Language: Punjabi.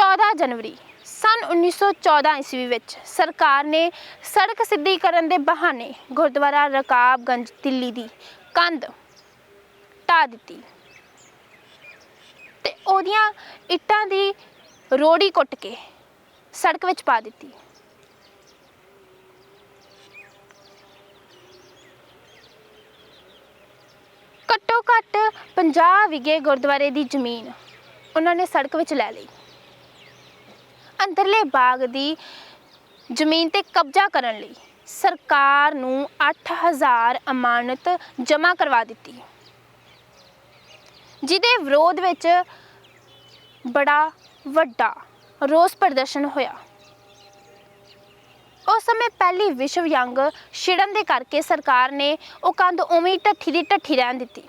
14 ਜਨਵਰੀ ਸਨ 1914 ਈਸਵੀ ਵਿੱਚ ਸਰਕਾਰ ਨੇ ਸੜਕ ਸਿੱਧੀ ਕਰਨ ਦੇ ਬਹਾਨੇ ਗੁਰਦੁਆਰਾ ਰਕਾਬਗੰਜ ਦਿੱਲੀ ਦੀ ਕੰਧ ਢਾ ਦਿੱਤੀ ਤੇ ਉਹਦੀਆਂ ਇੱਟਾਂ ਦੀ ਰੋੜੀ ਕੁੱਟ ਕੇ ਸੜਕ ਵਿੱਚ ਪਾ ਦਿੱਤੀ। ਘੱਟੋ ਘੱਟ 50 ਵਿਗੇ ਗੁਰਦੁਆਰੇ ਦੀ ਜ਼ਮੀਨ ਉਹਨਾਂ ਨੇ ਸੜਕ ਵਿੱਚ ਲੈ ਲਈ। ਅੰਦਰਲੇ ਬਾਗ ਦੀ ਜ਼ਮੀਨ ਤੇ ਕਬਜ਼ਾ ਕਰਨ ਲਈ ਸਰਕਾਰ ਨੂੰ 8000 ਅਮਾਨਤ ਜਮ੍ਹਾਂ ਕਰਵਾ ਦਿੱਤੀ। ਜਿਹਦੇ ਵਿਰੋਧ ਵਿੱਚ ਬੜਾ ਵੱਡਾ ਰੋਸ ਪ੍ਰਦਰਸ਼ਨ ਹੋਇਆ। ਉਸ ਸਮੇਂ ਪਹਿਲੀ ਵਿਸ਼ਵ ਯੰਗ ਛਿੜਨ ਦੇ ਕਰਕੇ ਸਰਕਾਰ ਨੇ ਉਹ ਕੰਧ ਉਵੇਂ ਹੀ ਢੱਠੀ ਦੀ ਢੱਠੀ ਰਹਿਣ ਦਿੱਤੀ।